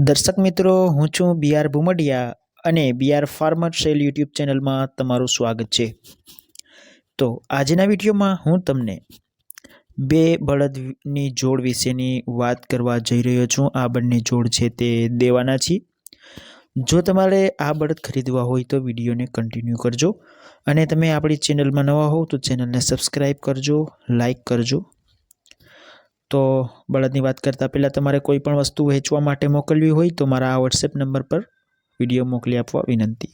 દર્શક મિત્રો, હું છું બી આર ભુમડિયા અને B R farmer cell YouTube ચેનલમાં તમારું સ્વાગત છે. તો આજના વિડીયોમાં હું તમને બે બળદની જોડ વિશેની વાત કરવા જઈ રહ્યો છું. આ બંને જોડ છે તે દેવાના છીએ જો તમારે આ બળદ ખરીદવા હોય તો વિડીયોને કન્ટિન્યુ કરજો અને તમે આપણી ચેનલમાં નવા હોવ તો ચેનલને સબસ્ક્રાઈબ કરજો લાઈક કરજો તો બળદની વાત કરતાં પહેલાં તમારે કોઈ પણ વસ્તુ વેચવા માટે મોકલવી હોય તો મારા આ વોટ્સએપ નંબર પર વીડિયો મોકલી આપવા વિનંતી.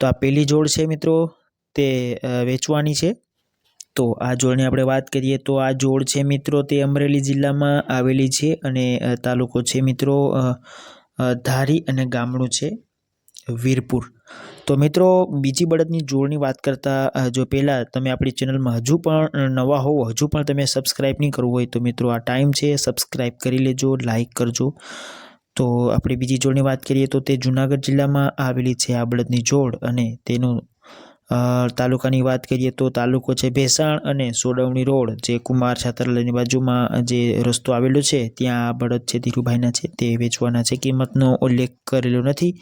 તો આ પહેલી જોડ છે મિત્રો, તે વેચવાની છે. તો આ જોડની આપણે વાત કરીએ તો આ જોડ છે મિત્રો, તે અમરેલી જિલ્લામાં આવેલી છે અને તાલુકો છે મિત્રો ધારી અને ગામડું છે. વીરપુર. તો મિત્રો, બીજી બળદની જોડની વાત કરતાં જો પહેલાં તમે આપણી ચેનલમાં હજુ પણ નવા હોવ, હજુ પણ તમે સબસ્ક્રાઈબ નહીં કરવું હોય તો મિત્રો આ ટાઈમ છે સબસ્ક્રાઈબ કરી લેજો લાઈક કરજો. તો આપણે બીજી જોડની વાત કરીએ તો તે જુનાગઢ જિલ્લામાં આવેલી છે આ બળદની જોડ અને તેનું તાલુકાની વાત કરીએ તો તાલુકો છે ભેસાણ અને સોડવણી રોડ, જે કુમાર છાત્રાલયની બાજુમાં જે રસ્તો આવેલો છે, ત્યાં આ બળદ છે ધીરુભાઈના છે, તે વેચવાના છે. કિંમતનો ઉલ્લેખ કરેલો નથી.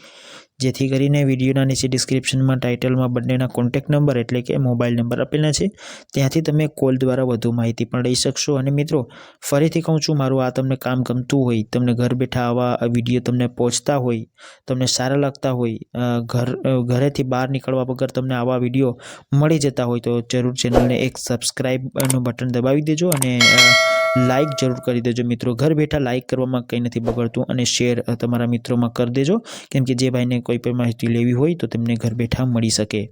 જેથી કરીને વિડીયોના નીચે ડિસ્ક્રિપ્શનમાં ટાઇટલમાં બંનેના કોન્ટેક્ટ નંબર એટલે કે મોબાઈલ નંબર આપેલા છે. ત્યાંથી તમે કોલ દ્વારા વધુ માહિતી પણ લઈ શકશો. અને મિત્રો, ફરીથી કહું છું, મારું આ તમને કામ ગમતું હોય, તમને ઘર બેઠા આવા વીડિયો તમને પહોંચતા હોય, તમને સારા લાગતા હોય ઘર ઘરેથી બહાર નીકળવા વગર તમને આવા વીડિયો મળી જતા હોય, તો જરૂર ચેનલને એક સબસ્ક્રાઈબનું બટન દબાવી દેજો અને લાઈક જરૂર કરી દેજો. મિત્રો, ઘર બેઠા લાઇક કરવામાં કંઈ નથી બગડતું અને શેર તમારા મિત્રોમાં કરી દેજો. કેમ કે જે ભાઈને કોઈ પણ માહિતી લેવી હોય તો તેમને ઘર બેઠા મળી શકે.